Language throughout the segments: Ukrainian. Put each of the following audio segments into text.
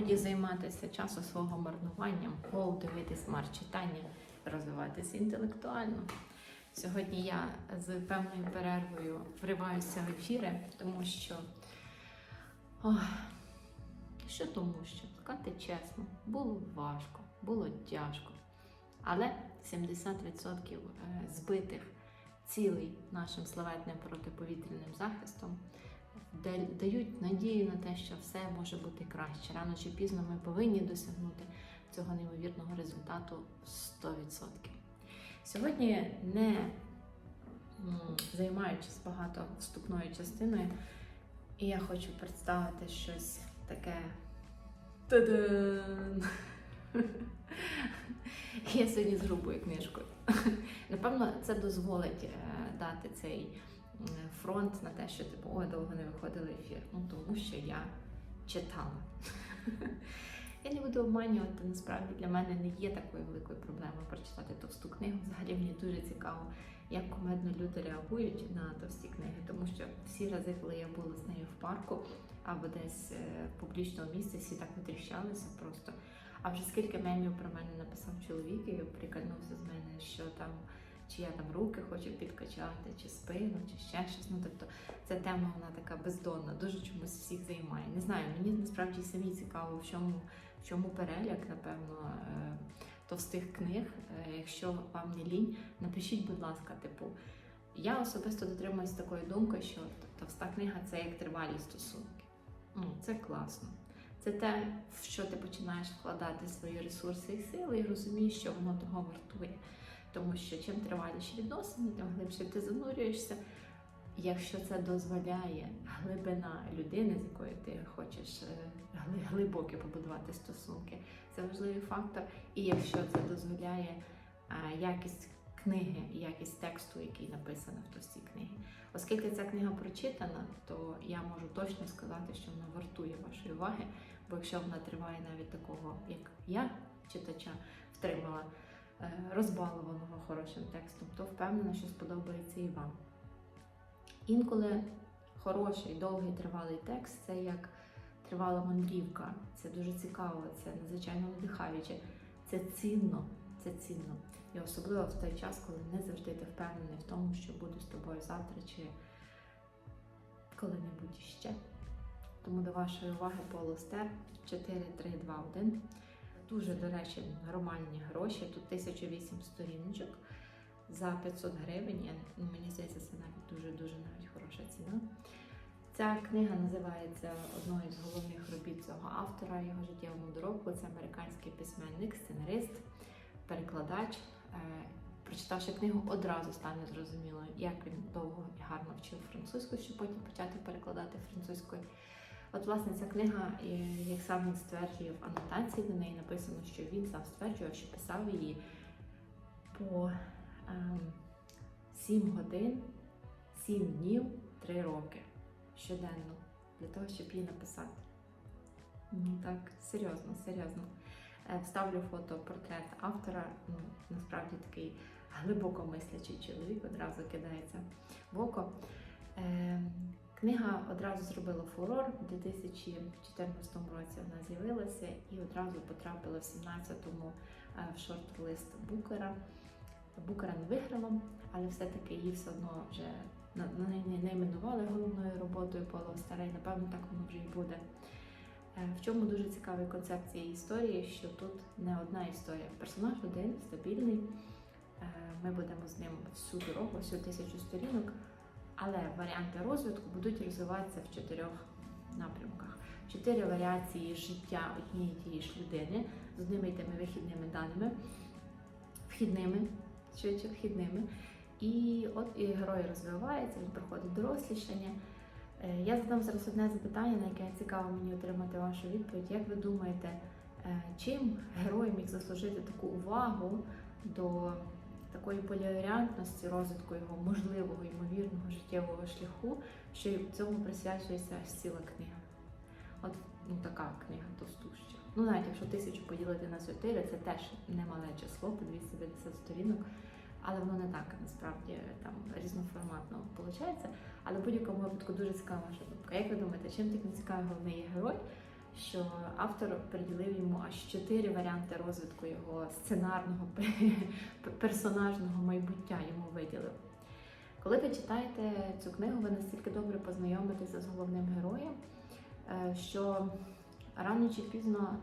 годі займатися часу свого марнуванням, гол дивити смарт читання, розвиватися інтелектуально. Сьогодні я з певною перервою вриваюся в ефіри, тому що ох, що тому, що сказати чесно, було важко, було тяжко. Але 70% збитих цілей нашим славетним протиповітряним захистом дають надію на те, що все може бути краще. Рано чи пізно ми повинні досягнути цього неймовірного результату 100%. Сьогодні, не займаючись багато вступною частиною, я хочу представити щось таке. Та-дам! Я сьогодні з грубою книжкою. Напевно, це дозволить е, дати цей фронт на те, що типу, ой, довго не виходили ефір. Ну тому що я читала. Я не буду обманювати, насправді для мене не є такою великою проблемою прочитати товсту книгу. Взагалі мені дуже цікаво, як комедно люди реагують на товсті книги, тому що всі рази, коли я була з нею в парку або десь е, в публічному місці, всі так витріщалися просто. А вже скільки мемів про мене написав чоловік і прикольнувся з мене, що там, чи я там руки хочу підкачати, чи спину, чи ще щось. Ну тобто ця тема вона така бездонна, дуже чомусь всіх займає. Не знаю, мені насправді самі цікаво, в чому, в чому переляк, напевно, е, товстих книг. Е, Якщо вам не лінь, напишіть, будь ласка, типу. Я особисто дотримуюсь такої думки, що товста книга це як тривалі стосунки. Ну, це класно. Це те, в що ти починаєш вкладати свої ресурси і сили, і розумієш, що воно того вартує. Тому що чим триваліші відносини, тим глибше ти занурюєшся. Якщо це дозволяє глибина людини, з якою ти хочеш е, глибоко побудувати стосунки, це важливий фактор. І якщо це дозволяє е, якість книги, якість тексту, який написано в товстій книгі. Оскільки ця книга прочитана, то я можу точно сказати, що вона вартує вашої уваги. Бо якщо вона триває навіть такого, як я, читача, втримала розбалованого хорошим текстом, то впевнена, що сподобається і вам. Інколи хороший, довгий тривалий текст це як тривала мандрівка. Це дуже цікаво, це надзвичайно надихаюче, це цінно, це цінно. І особливо в той час, коли не завжди ти впевнений в тому, що буде з тобою завтра чи коли-небудь іще. Тому до вашої уваги Поло Стер 4, 3, 2, 1. Дуже, до речі, нормальні гроші. Тут 1008 сторіночок за 500 гривень. Я, ну, мені здається, це навіть дуже-дуже навіть хороша ціна. Ця книга називається одною з головних робіт цього автора, його життєвому доробку. Це американський письменник, сценарист, перекладач. Е, Прочитавши книгу, одразу стане зрозуміло, як він довго і гарно вчив французьку, щоб потім почати перекладати французькою. От, власне, ця книга, як сам він стверджує в анотації до неї написано, що він сам стверджував, що писав її по ем, 7 годин, 7 днів, 3 роки щоденно для того, щоб її написати. Ну так, серйозно, серйозно. Е, Вставлю фото портрет автора. Ну, насправді такий глибоко мислячий чоловік одразу кидається в око. Е, Книга одразу зробила фурор. У 2014 році вона з'явилася і одразу потрапила в 17-му е, в шорт-лист Букера. Букера не виграла, але все-таки її все одно вже на не найменували головною роботою Поло Старей. Напевно, так воно вже і буде. Е, В чому дуже цікавий концепт цієї історії, що тут не одна історія. Персонаж один, стабільний. Е, Ми будемо з ним всю дорогу, всю тисячу сторінок, але варіанти розвитку будуть розвиватися в чотирьох напрямках. Чотири варіації життя однієї тієї ж людини з одними й тими вихідними даними, вхідними, швидше вхідними. І от і герой розвивається, він проходить дорослішання. Е, Я задам зараз одне запитання, на яке цікаво мені отримати вашу відповідь. Як ви думаєте, е, чим герой міг заслужити таку увагу до такої поліаріантності розвитку його можливого ймовірного життєвого шляху, що й цьому присвячується ціла книга? От ну, така книга товстуща. Ну, навіть якщо тисячу поділити на 4, це теж немале число, по 250 сторінок. Але воно не так насправді там різноформатно виходить. Але в будь-якому випадку дуже цікава ваша. Як ви думаєте, чим таким цікавий головний герой, що автор приділив йому аж чотири варіанти розвитку його сценарного персонажного майбуття йому виділив. Коли ви читаєте цю книгу, ви настільки добре познайомитеся з головним героєм, е, що рано чи пізно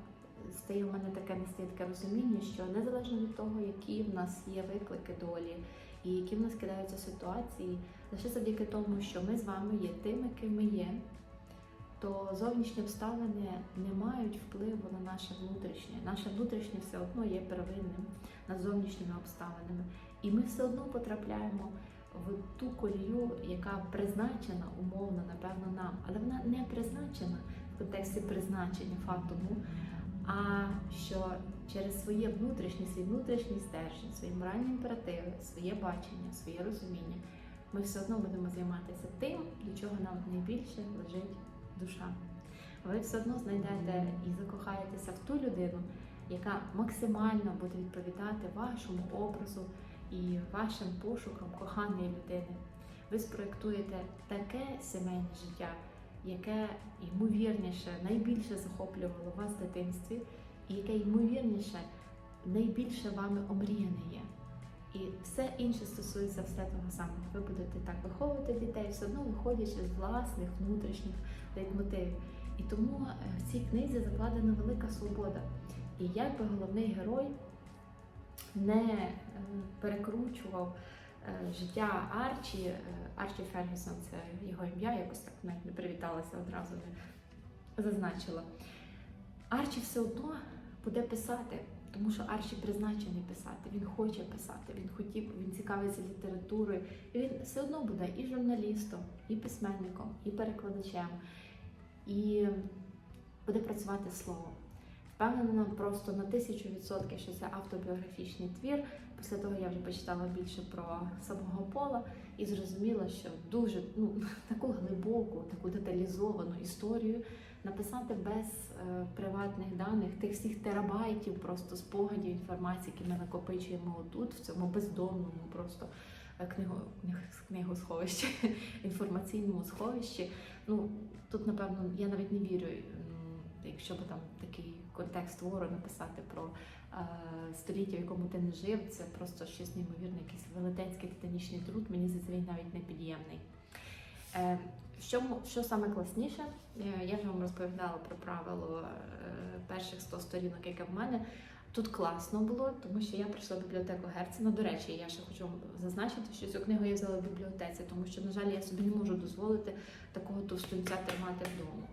стає в мене таке настає розуміння, що незалежно від того, які в нас є виклики долі і які в нас кидаються ситуації, лише завдяки тому, що ми з вами є тими, ким ми є, то зовнішні обставини не мають впливу на наше внутрішнє. Наше внутрішнє все одно є первинним над зовнішніми обставинами. І ми все одно потрапляємо в ту колію, яка призначена умовно, напевно, нам, але вона не призначена в контексті призначення фактуму, а що через своє внутрішнє, свій внутрішній стержень, свої моральні імперативи, своє бачення, своє розуміння, ми все одно будемо займатися тим, до чого нам найбільше лежить душа. Ви все одно знайдете і закохаєтеся в ту людину, яка максимально буде відповідати вашому образу і вашим пошукам коханої людини. Ви спроєктуєте таке сімейне життя, яке ймовірніше найбільше захоплювало вас в дитинстві, і яке ймовірніше найбільше вами омріяне є. І все інше стосується все того самого. Ви будете так виховувати дітей, все одно виходячи з власних внутрішніх лейтмотивів. І тому е, в цій книзі закладена велика свобода. І як би головний герой не е, перекручував е, життя Арчі, Арчі Фергюсон, це його ім'я, якось так навіть не привіталася одразу не зазначила. Арчі все одно буде писати, тому що Арчі призначений писати, він хоче писати, він хотів, він цікавиться літературою. І він все одно буде і журналістом, і письменником, і перекладачем, і буде працювати словом. Впевнена просто на тисячу відсотків, що це автобіографічний твір. Після того я вже почитала більше про самого пола і зрозуміла, що дуже ну, таку глибоку, таку деталізовану історію написати без е, приватних даних, тих всіх терабайтів, просто спогадів інформації, які ми накопичуємо отут, в цьому бездомному просто е, книго, книгосховищі, інформаційному сховищі. Ну тут, напевно, я навіть не вірю, якщо б там такий контекст твору написати про століття, в якому ти не жив, це просто щось неймовірне, якийсь велетенський титанічний труд. Мені здається, він навіть не під'ємний. Е, що, що саме класніше, Е, я вже вам розповідала про правило е, перших 100 сторінок, яке в мене. Тут класно було, тому що я прийшла в бібліотеку Герцена. До речі, я ще хочу зазначити, що цю книгу я взяла в бібліотеці, тому що, на жаль, я собі не можу дозволити такого товстунця тримати вдома.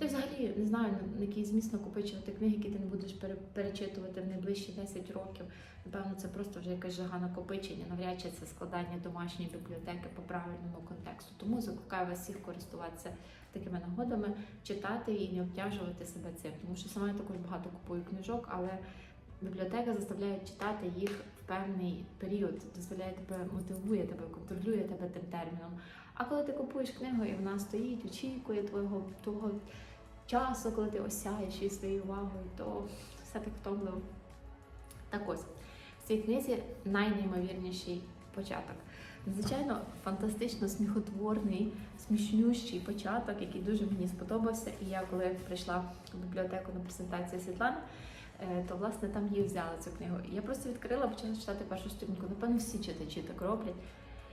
Ти взагалі не знаю, на який зміст накопичувати книги, які ти не будеш пере- перечитувати в найближчі 10 років. Напевно, це просто вже якась жага накопичення, навряд чи це складання домашньої бібліотеки по правильному контексту. Тому закликаю вас всіх користуватися такими нагодами, читати і не обтяжувати себе цим. Тому що сама я також багато купую книжок, але бібліотека заставляє читати їх в певний період, дозволяє тебе, мотивує тебе, контролює тебе тим терміном. А коли ти купуєш книгу і вона стоїть, очікує твого того часу, коли ти осяєш її своєю увагою, то все так втомливо. Так ось, в цій книзі найнеймовірніший початок. Надзвичайно фантастично сміхотворний, смішнющий початок, який дуже мені сподобався. І я, коли прийшла в бібліотеку на презентацію Світлани, е, то власне там її взяла цю книгу. І я просто відкрила, почала читати першу сторінку. Напевно, всі читачі так роблять.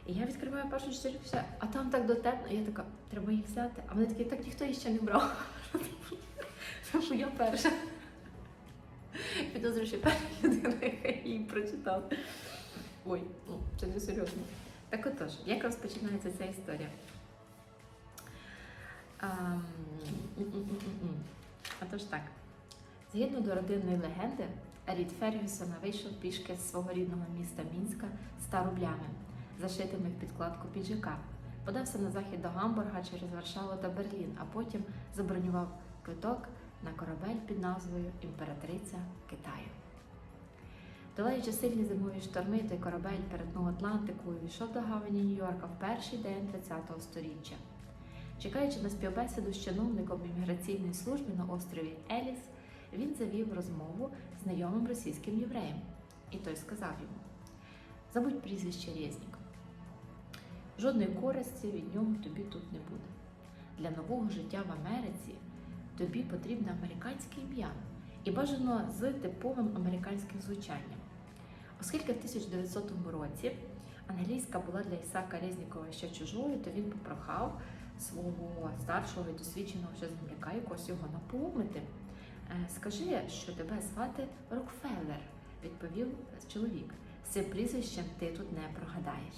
І я відкриваю першу сторінку, а там так дотепно. І я така, треба її взяти. А вони такі, так ніхто її ще не брав. Тому я перша. Підозрюю, що перша людина, яка її прочитала. Ой, ну це не серйозно. Так отож, як розпочинається ця історія? Ам, м-м-м-м-м. Так. Згідно до родинної легенди, Рід Фергюсона вийшов пішки з свого рідного міста Мінська 100 рублями, зашитими в підкладку піджака. Подався на захід до Гамбурга через Варшаву та Берлін, а потім забронював квиток на корабель під назвою Імператриця Китаю. Долаючи сильні зимові шторми, той корабель перетнув Атлантику і війшов до гавані Нью-Йорка в перший день ХХ століття. Чекаючи на співбесіду з чиновником імміграційної служби на острові Еліс, він завів розмову з знайомим російським євреєм. І той сказав йому: Забудь прізвище Резнік. Жодної користі від нього тобі тут не буде. для нового життя в Америці тобі потрібне американське ім'я і бажано з типовим американським звучанням. Оскільки в 1900 році англійська була для Ісака Резнікова ще чужою, то він попрохав свого старшого і досвідченого вже земляка якось його напоумити. Е, Скажи, що тебе звати Рокфеллер, відповів чоловік. З цим прізвищем ти тут не прогадаєш.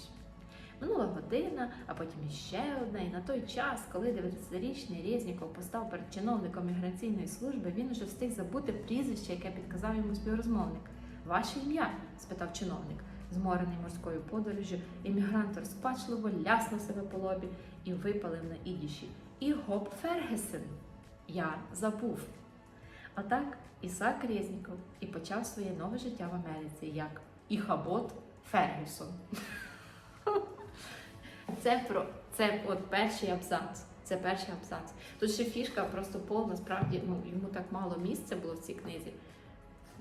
Минула година, а потім іще одна, і на той час, коли 90-річний Резніков постав перед чиновником міграційної служби, він уже встиг забути прізвище, яке підказав йому співрозмовник. Ваше ім'я? спитав чиновник. Зморений морською подорожжю, іммігрант розпачливо ляснув себе по лобі і випалив на ідіші. І гоп Фергесен. Я забув. Отак Ісаак Резніков і почав своє нове життя в Америці як Іхабот Фергюсон. Це про це от перший абзац. Це перший абзац. Тут ще фішка просто повна, насправді ну, йому так мало місця було в цій книзі.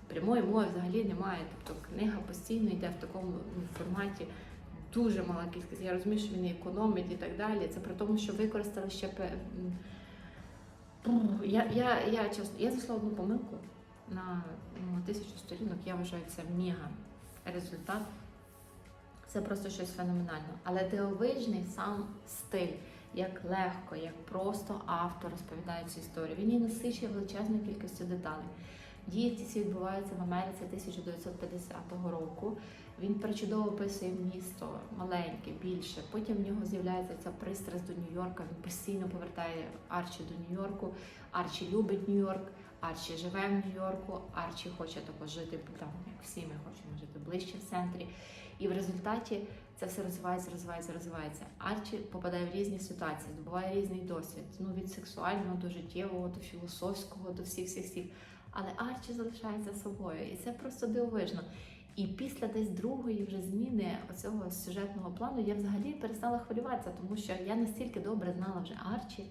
Прямої мови взагалі немає. Тобто книга постійно йде в такому ну, форматі. Дуже мала кількість. Я розумію, що він економить і так далі. Це при тому, що використали ще я, я, я чесно, я знайшла одну помилку на ну, тисячу сторінок. Я вважаю, це мега результат. Це просто щось феноменальне. Але дивовижний сам стиль, як легко, як просто автор розповідає цю історію. Він її насичує величезною кількістю деталей. Дії ці відбуваються в Америці 1950 року. Він причудово описує місто маленьке, більше. Потім в нього з'являється ця пристрасть до Нью-Йорка. Він постійно повертає Арчі до Нью-Йорку. Арчі любить Нью-Йорк, Арчі живе в Нью-Йорку, Арчі хоче також жити там, як всі ми хочемо жити ближче в центрі. І в результаті це все розвивається, розвивається, розвивається. Арчі попадає в різні ситуації, здобуває різний досвід. Ну від сексуального до життєвого, до філософського, до всіх всіх всіх. Але Арчі залишається собою, і це просто дивовижно. І після десь другої вже зміни оцього сюжетного плану я взагалі перестала хвилюватися, тому що я настільки добре знала вже Арчі,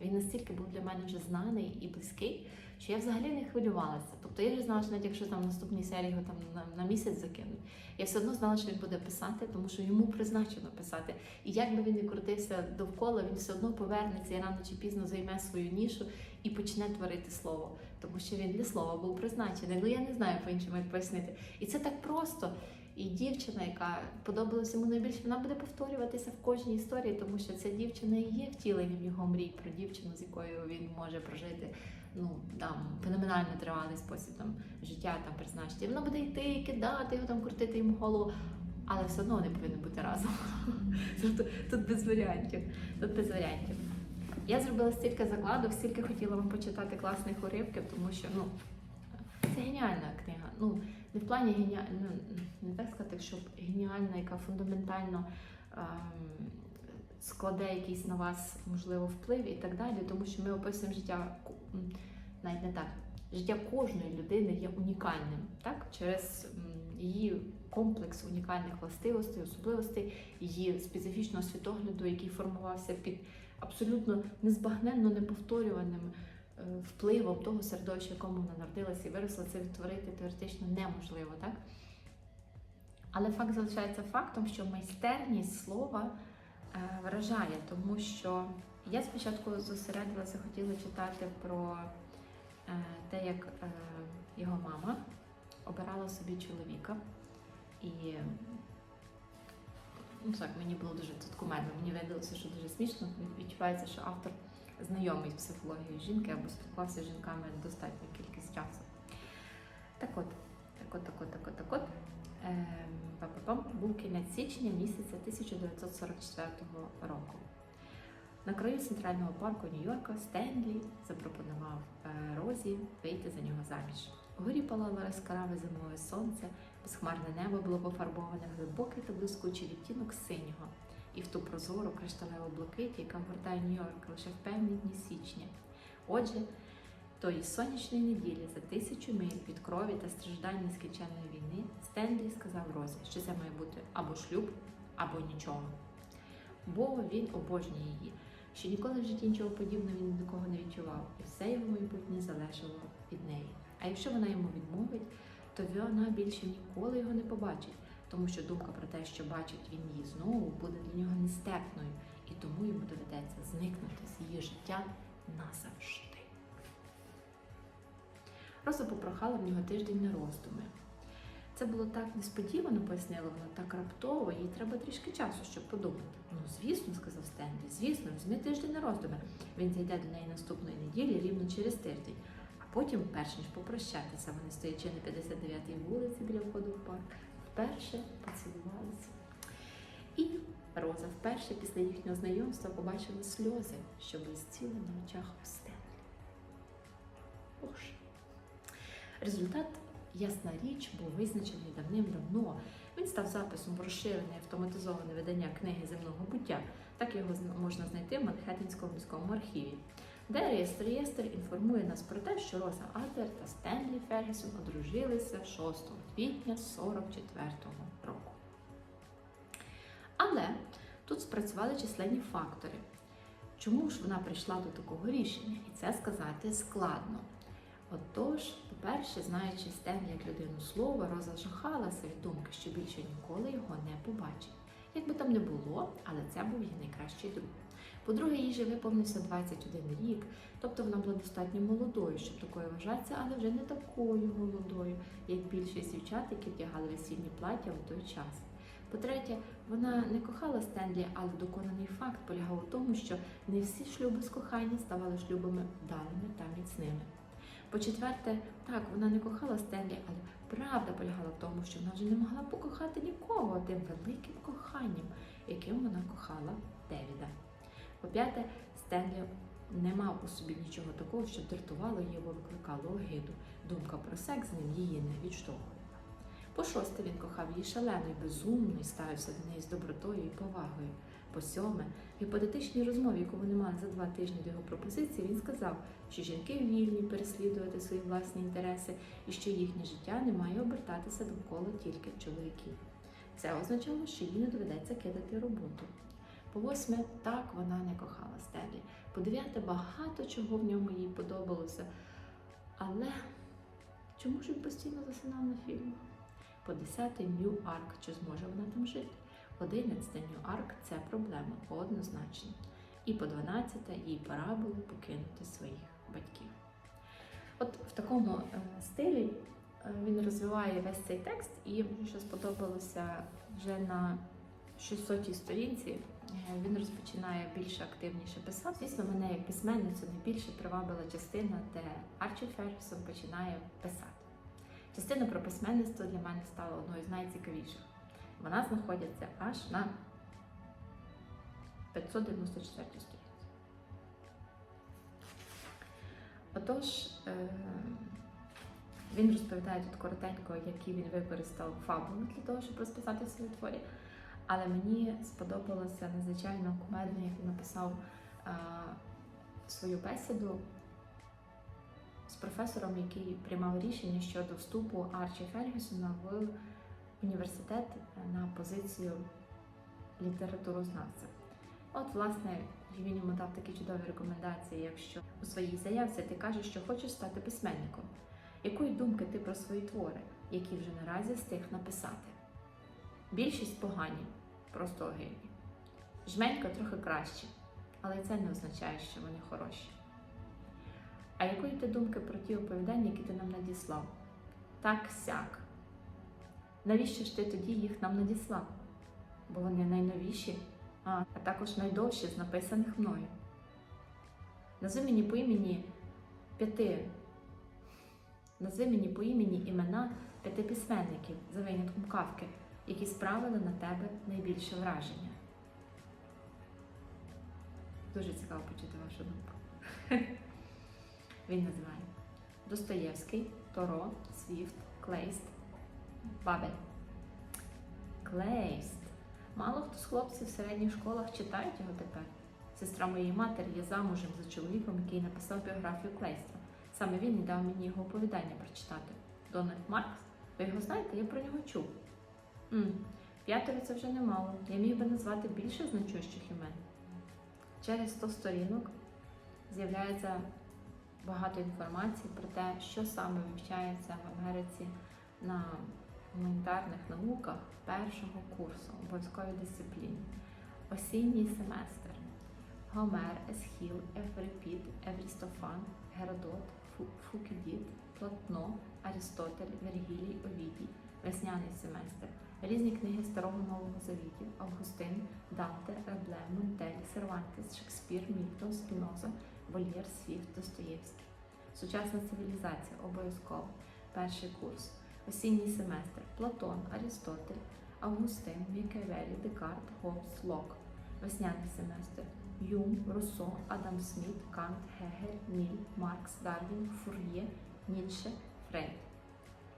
він настільки був для мене вже знаний і близький, що я взагалі не хвилювалася. Тобто я вже знала, що навіть якщо там в наступній серії його там на, на місяць закинуть, я все одно знала, що він буде писати, тому що йому призначено писати. І як би він не крутився довкола, він все одно повернеться і рано чи пізно займе свою нішу і почне творити слово, тому що він для слова був призначений. Ну я не знаю по-іншому як пояснити. І це так просто. І дівчина, яка подобалася йому найбільше, вона буде повторюватися в кожній історії, тому що ця дівчина і є втіленням його мрій про дівчину, з якою він може прожити ну там феноменально тривалий спосіб там життя там призначити. І Вона буде йти, кидати його там, крутити йому голову, але все одно вони повинні бути разом. Тут без варіантів. Тут без варіантів. Я зробила стільки закладок, стільки хотіла вам почитати класних уривків, тому що ну геніальна книга. Ну не в плані геніальна, ну, не так сказати, щоб геніальна, яка фундаментально ем, складе якийсь на вас можливо вплив і так далі, тому що ми описуємо життя навіть не так. Життя кожної людини є унікальним, так через її комплекс унікальних властивостей, особливостей, її специфічного світогляду, який формувався під абсолютно незбагненно неповторюваним впливом того середовища, в якому вона народилася і виросла, це відтворити теоретично неможливо, так? Але факт залишається фактом, що майстерність слова е, вражає, тому що я спочатку зосередилася, хотіла читати про е, те, як е, його мама обирала собі чоловіка. І ну так, мені було дуже тут кумедно, мені видалося, що дуже смішно. Відчувається, що автор знайомий з психологією жінки або спілкувався з жінками достатню кількість часу. Так от, так от, так от, так от, так от. Ем, був кінець січня місяця 1944 року. На краю центрального парку Нью-Йорка Стенлі запропонував е, Розі вийти за нього заміж. Угорі палало яскраве зимове сонце, безхмарне небо було пофарбоване глибокий та блискучий відтінок синього, і в ту прозору кришталеву блакиті, яка вгортає Нью-Йорк лише в певні дні січня. Отже, тої сонячної неділі за тисячу миль від крові та страждань нескінченної війни Стенлі сказав Розі, що це має бути або шлюб, або нічого. Бо він обожнює її, що ніколи в житті нічого подібного він до кого не відчував, і все його майбутнє залежало від неї. А якщо вона йому відмовить, то вона більше ніколи його не побачить, тому що думка про те, що бачить він її знову, буде для нього нестерпною, і тому йому доведеться зникнути з її життя назавжди. Роза попрохала в нього тиждень на роздуми. Це було так несподівано, пояснила вона, так раптово, їй треба трішки часу, щоб подумати. Ну, звісно, сказав Стенлі, звісно, візьми тиждень на роздуми. Він зайде до неї наступної неділі рівно через тиждень. А потім, перш ніж попрощатися, вони стоячи на 59-й вулиці біля входу в парк, вперше поцілувалися. І Роза вперше після їхнього знайомства побачила сльози, що блистіли на очах у Стенлі. Боже. Результат, ясна річ, був визначений давним-давно. Він став записом в розширене автоматизоване видання книги земного буття. Так його можна знайти в Манхеттенському міському архіві. Де реєстр реєстр інформує нас про те, що Роза Адлер та Стенлі Фергюсон одружилися 6 квітня 44-го року. Але тут спрацювали численні фактори. Чому ж вона прийшла до такого рішення? І це сказати складно. Отож, по-перше, знаючи Стенлі як людину слова, Роза жахалася від думки, що більше ніколи його не побачить. Як би там не було, але це був її найкращий друг. По-друге, їй же виповнився 21 рік, тобто вона була достатньо молодою, щоб такою вважатися, але вже не такою молодою, як більшість дівчат, які вдягали весільні плаття у той час. По-третє, вона не кохала Стенлі, але доконаний факт полягав у тому, що не всі шлюби з кохання ставали шлюбами вдалими та міцними. По-четверте, так, вона не кохала Стенлі, але правда полягала в тому, що вона вже не могла покохати нікого тим великим коханням, яким вона кохала Девіда. По-п'яте, Стенлі не мав у собі нічого такого, що дратувало або викликало огиду. Думка про секс з ним її не відштовхувала. По шосте, він кохав її шалено і безумно і ставився до неї з добротою і повагою. По сьоме, в гіпотетичній розмові, яку вони мали за два тижні до його пропозиції, він сказав, що жінки вільні переслідувати свої власні інтереси і що їхнє життя не має обертатися довкола тільки чоловіків. Це означало, що їй не доведеться кидати роботу. По восьме, так вона не кохала Стелі. По дев'яте, багато чого в ньому їй подобалося. Але чому ж він постійно засинав на фільмах? По десяте, Нью Арк, чи зможе вона там жити? Одинадцяте, Нью Арк це проблема однозначно. І по 12 їй пора було покинути своїх батьків. От в такому е, стилі е, він розвиває весь цей текст, і мені що сподобалося вже на 600-й сторінці. Е, Він розпочинає більш активніше писати. Звісно, мене як письменницю найбільше привабила частина, де Арчі Фергюсон починає писати. Частина про письменництво для мене стала одною з найцікавіших. Вона знаходиться аж на 594 сторінці. Отож, е, він розповідає тут коротенько, які він використав фабули для того, щоб розписати свої творі. Але мені сподобалося надзвичайно кумедно, як він написав е, свою бесіду з професором, який приймав рішення щодо вступу Арчі Фергюсона в університет на позицію літературознавця. От, власне, він йому дав такі чудові рекомендації, якщо у своїй заявці ти кажеш, що хочеш стати письменником. Якої думки ти про свої твори, які вже наразі встиг написати? Більшість погані, просто огидні. Жменька трохи кращі, але це не означає, що вони хороші. А якої ти думки про ті оповідання, які ти нам надіслав? Так сяк. Навіщо ж ти тоді їх нам надіслав? Бо вони найновіші, а також найдовші з написаних мною. Назви мені по імені п'яти. Назви мені по імені імена п'яти письменників за винятком кавки, які справили на тебе найбільше враження. Дуже цікаво почути вашу думку. Він називає Достоєвський, Торо, Свіфт, Клейст, Бабель. Клейст. Мало хто з хлопців в середніх школах читають його тепер. Сестра моєї матері є замужем за чоловіком, який написав біографію Клейста. Саме він і дав мені його оповідання прочитати. Дональд Маркс. Ви його знаєте? Я про нього чув. М П'ятеро це вже немало. Я міг би назвати більше значущих імен. Через 100 сторінок з'являється багато інформації про те, що саме вивчається в Америці на гуманітарних науках першого курсу, обов'язковій дисципліні. Осінній семестр. Гомер, Есхіл, Еврипід, Еврістофан, Геродот, Фу- Фукідід, Платно, Арістотель, Вергілій, Овідій. Весняний семестр. Різні книги Старого Нового Завітів, Августин, Данте, Рабле, Монтель, Сервантес, Шекспір, Мільтон, Спіноза, Вольєр, Свіфт, Достоєвський. Сучасна цивілізація обов'язково. Перший курс. Осінній семестр. Платон, Арістотель, Августин, Мікавелі, Декарт, Гоббс, Лок. Весняний семестр. Юм, Руссо, Адам Сміт, Кант, Гегель, Міль, Маркс, Дарвін, Фур'є, Ніцше, Фрейд.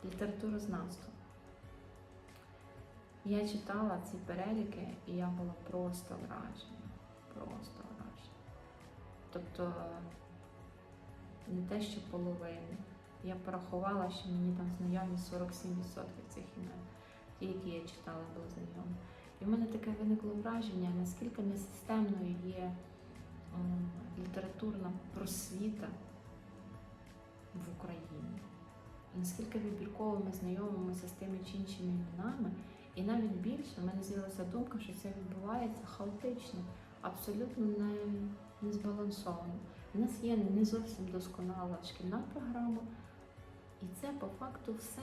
Літературознавство. Я читала ці переліки, і я була просто вражена. Просто вражена. Тобто не те, що половину. Я порахувала, що мені там знайомі 47% цих імен. Ті, які я читала, були знайомі. І в мене таке виникло враження, наскільки несистемною є м, літературна просвіта в Україні. Наскільки вибірково ми знайомимося з тими чи іншими іменами, і навіть більше в мене з'явилася думка, що це відбувається хаотично, абсолютно не, не збалансовано. У нас є не зовсім досконала шкільна програма, і це по факту все.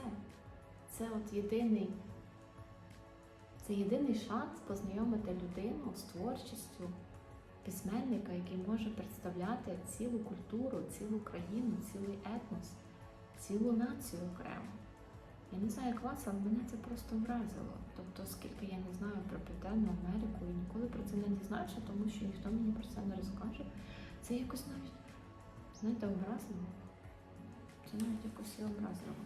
Це от єдиний, це єдиний шанс познайомити людину з творчістю письменника, який може представляти цілу культуру, цілу країну, цілий етнос, цілу націю окремо. Я не знаю, як вас, але мене це просто вразило. Тобто, оскільки я не знаю про Південну Америку і ніколи про це не дізнаюся, тому що ніхто мені про це не розкаже, це якось навіть, знаєте, образливо. Це навіть якось і образливо.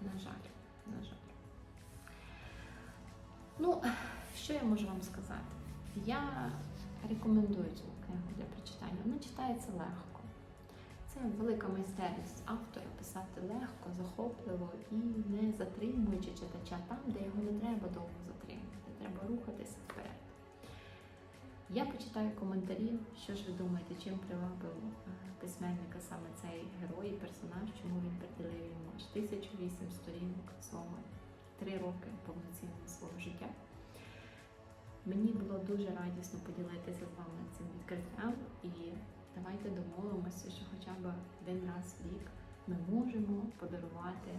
На жаль, на жаль. Ну, що я можу вам сказати? Я рекомендую цю книгу для прочитання. Вона читається легко. Це велика майстерність автора писати легко, захопливо і не затримуючи читача там, де його не треба довго затримувати, треба рухатися вперед. Я почитаю коментарі, що ж ви думаєте, чим привабив е, письменника саме цей герой і персонаж, чому він приділив йому аж 1008 сторінок свого три роки повноцінного свого життя. Мені було дуже радісно поділитися з вами цим відкриттям і давайте домовимося, що хоча б один раз в рік ми можемо подарувати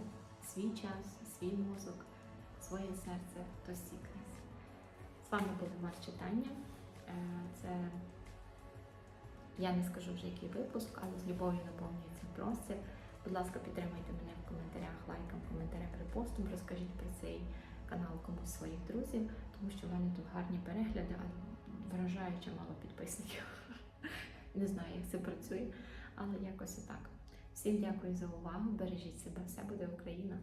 свій час, свій мозок, своє серце Тосі книзі. З вами був Мар читання. Е, Це я не скажу вже який випуск, але з любов'ю наповнюється простір. Будь ласка, підтримайте мене в коментарях, лайком, коментарях, репостом. Розкажіть про цей канал комусь своїх друзів, тому що в мене тут гарні перегляди, а вражаюче мало підписників. Не знаю, як це працює, але якось отак. Всім дякую за увагу. Бережіть себе, все буде Україна.